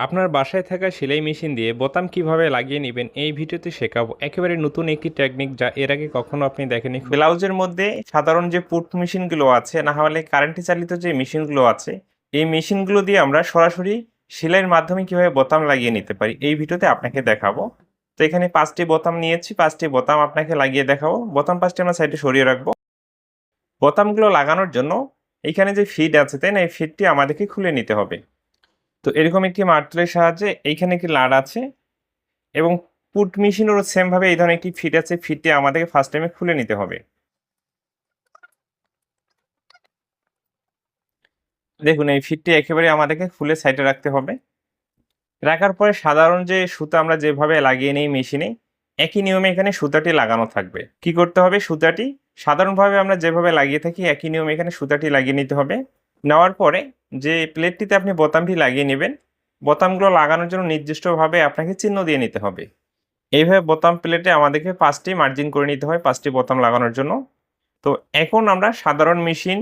আপনার বাসায় থাকা সেলাই মেশিন দিয়ে বোতাম কীভাবে লাগিয়ে নেবেন এই ভিডিওতে শেখাবো। একেবারে নতুন একটি টেকনিক যা এর আগে কখনো আপনি দেখেনি ব্লাউজের মধ্যে সাধারণ যে পুট মেশিনগুলো আছে, না হলে কারেন্টে চালিত যে মেশিনগুলো আছে, এই মেশিনগুলো দিয়ে আমরা সরাসরি সেলাইয়ের মাধ্যমে কীভাবে বোতাম লাগিয়ে নিতে পারি, এই ভিডিওতে আপনাকে দেখাবো। তো এখানে পাঁচটি বোতাম নিয়েছি, পাঁচটি বোতাম আপনাকে লাগিয়ে দেখাবো। বোতাম পাঁচটি আমরা সাইডে সরিয়ে রাখব। বোতামগুলো লাগানোর জন্য এখানে যে ফিড আছে, তাই না? এই ফিডটি আমাদেরকে খুলে নিতে হবে। তো এরকম একটি মার্তলের সাহায্যে এইখানে একটি লাড আছে এবং পুট মেশিনেরও সেমভাবে এই ধরনের একটি ফিট আছে ফিটটি আমাদেরকে ফার্স্ট টাইমে খুলে নিতে হবে। দেখুন, এই ফিটটি একেবারে আমাদেরকে খুলে সাইডে রাখতে হবে। রাখার পরে সাধারণ যে সুতা আমরা যেভাবে লাগিয়ে নিই মেশিনে একই নিয়মে এখানে সুতাটি লাগানো থাকবে। কি করতে হবে? সুতাটি সাধারণভাবে আমরা যেভাবে লাগিয়ে থাকি, একই নিয়মে এখানে সুতাটি লাগিয়ে নিতে হবে। নেওয়ার পরে যে প্লেটটিতে আপনি বোতামটি লাগিয়ে নেবেন, বোতামগুলো লাগানোর জন্য নির্দিষ্টভাবে আপনাকে চিহ্ন দিয়ে নিতে হবে। এইভাবে বোতাম প্লেটে আমাদেরকে পাঁচটি মার্জিন করে নিতে হয়, পাঁচটি বোতাম লাগানোর জন্য। তো এখন আমরা সাধারণ মেশিন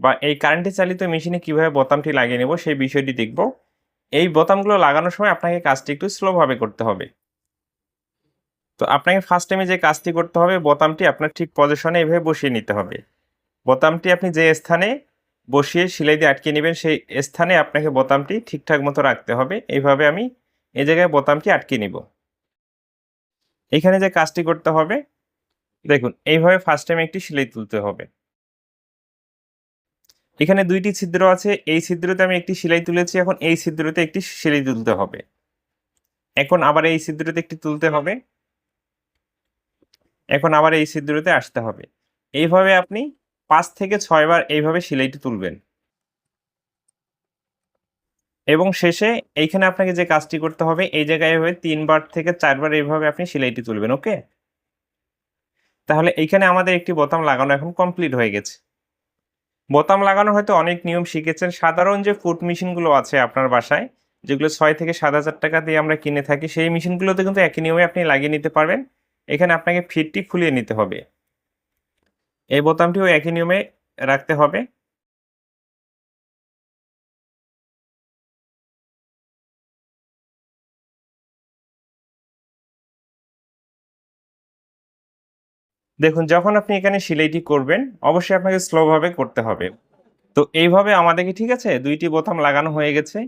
বা এই কারেন্টে চালিত মেশিনে কীভাবে বোতামটি লাগিয়ে নেব সেই বিষয়টি দেখব। এই বোতামগুলো লাগানোর সময় আপনাকে কাজটি একটু স্লোভাবে করতে হবে। তো আপনাকে ফার্স্ট টাইমে যে কাজটি করতে হবে, বোতামটি আপনার ঠিক পজিশনে এইভাবে বসিয়ে নিতে হবে। বোতামটি আপনি যে স্থানে বসিয়ে সেলাই দিয়ে আটকে নেবেন, সেই স্থানে আপনাকে বোতামটি ঠিকঠাক মতো রাখতে হবে। এইভাবে আমি এই জায়গায় বোতামটি আটকে নিব। এখানে যে কাজটি করতে হবে, দেখুন, এইভাবে ফার্স্ট টাইম একটি সেলাই তুলতে হবে। এখানে দুইটি ছিদ্র আছে, এই ছিদ্রতে আমি একটি সেলাই তুলেছি, এখন এই ছিদ্রতে একটি সেলাই তুলতে হবে। এখন আবার এই ছিদ্রতে একটি তুলতে হবে। এখন আবার এই ছিদ্রতে আসতে হবে। এইভাবে আপনি পাঁচ থেকে ছয়বার এইভাবে সেলাইটি তুলবেন। এবং শেষে এইখানে আপনাকে যে কাজটি করতে হবে, এই জায়গায় এভাবে তিনবার থেকে চারবার এইভাবে আপনি সেলাইটি তুলবেন, ওকে? তাহলে এইখানে আমাদের একটি বোতাম লাগানো এখন কমপ্লিট হয়ে গেছে। বোতাম লাগানোর হয়তো অনেক নিয়ম শিখেছেন। সাধারণ যে ফুট মেশিনগুলো আছে আপনার বাসায়, যেগুলো ছয় থেকে সাত হাজার টাকা দিয়ে আমরা কিনে থাকি, সেই মেশিনগুলোতে কিন্তু একই নিয়মে আপনি লাগিয়ে নিতে পারবেন। এখানে আপনাকে ফিটটি খুলিয়ে নিতে হবে। এই বোতামটিও একই নিয়মে রাখতে হবে। দেখুন, যখন আপনি এখানে সেলাইটি করবেন, অবশ্যই আপনাকে স্লোভাবে করতে হবে। তো এইভাবে আমাদেরকে, ঠিক আছে, দুইটি বোতাম লাগানো হয়ে গেছে।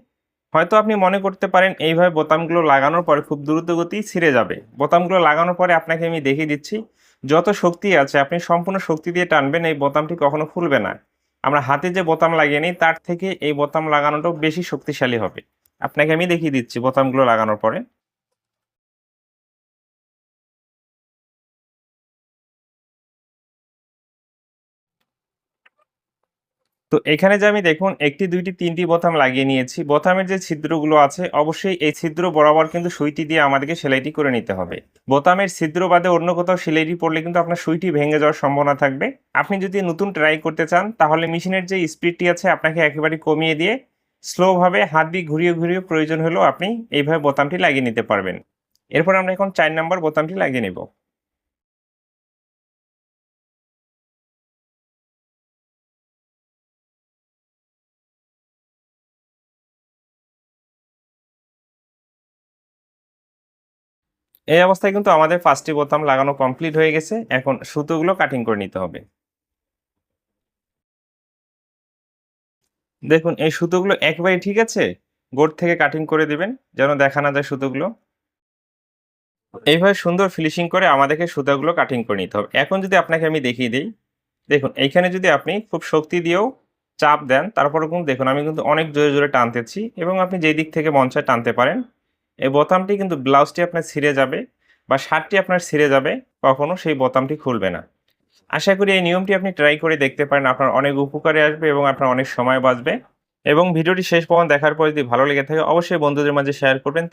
হয়তো আপনি মনে করতে পারেন, এইভাবে বোতামগুলো লাগানোর পরে খুব দ্রুত গতি ছিঁড়ে যাবে। বোতামগুলো লাগানোর পরে আপনাকে আমি দেখিয়ে দিচ্ছি যত শক্তি আছে, আপনি সম্পূর্ণ শক্তি দিয়ে টানবেন, এই বোতামটি কখনো খুলবে না। আমরা হাতে যে বোতাম লাগিয়ে নিই, তার থেকে এই বোতাম লাগানোটাও বেশি শক্তিশালী হবে। আপনাকে আমি দেখিয়ে দিচ্ছি বোতামগুলো লাগানোর পরে। তো এখানে যে আমি দেখুন, একটি, দুইটি, তিনটি বোতাম লাগিয়ে নিয়েছি। বোতামের যে ছিদ্রগুলো আছে, অবশ্যই এই ছিদ্র বরাবর কিন্তু সুইটি দিয়ে আমাদেরকে সেলাইটি করে নিতে হবে। বোতামের ছিদ্র বাদে অন্য কোথাও সেলাইটি পড়লে কিন্তু আপনার সুইটি ভেঙে যাওয়ার সম্ভাবনা থাকবে। আপনি যদি নতুন ট্রাই করতে চান, তাহলে মেশিনের যে স্পিডটি আছে, আপনাকে একেবারে কমিয়ে দিয়ে স্লোভাবে হাত দিয়ে ঘুরিয়ে ঘুরিয়ে প্রয়োজন হলেও আপনি এইভাবে বোতামটি লাগিয়ে নিতে পারবেন। এরপর আমরা এখন চার নম্বর বোতামটি লাগিয়ে নেব। এই অবস্থায় কিন্তু আমাদের পাঁচটি বোতাম লাগানো কমপ্লিট হয়ে গেছে। এখন সুতোগুলো কাটিং করে নিতে হবে। দেখুন, এই সুতোগুলো একবারে ঠিক আছে? বোর্ড থেকে কাটিং করে দিবেন, যেন দেখা না যায় সুতোগুলো। এইভাবে সুন্দর ফিনিশিং করে আমাদেরকে সুতোগুলো কাটিং করে নিতে হবে। এখন যদি আপনাকে আমি দেখিয়ে দিই, দেখুন, এইখানে যদি আপনি খুব শক্তি দিয়েও চাপ দেন তারপরে কিন্তু দেখুন, আমি কিন্তু অনেক জোরে জোরে টানতেছি এবং আপনি যেই দিক থেকে মন চায় টানতে পারেন। এই বোতামটি কিন্তু ব্লাউজটি আপনার ছিঁড়ে যাবে বা শার্টটি আপনার ছিঁড়ে যাবে কখনও সেই বোতামটি খুলবে না। আশা করি এই নিয়মটি আপনি ট্রাই করে দেখতে পারেন, আপনার অনেক উপকারে আসবে এবং আপনার অনেক সময় বাঁচবে। এবং ভিডিওটি শেষ পর্যন্ত দেখার পর যদি ভালো লেগে থাকে, অবশ্যই বন্ধুদের মাঝে শেয়ার করবেন।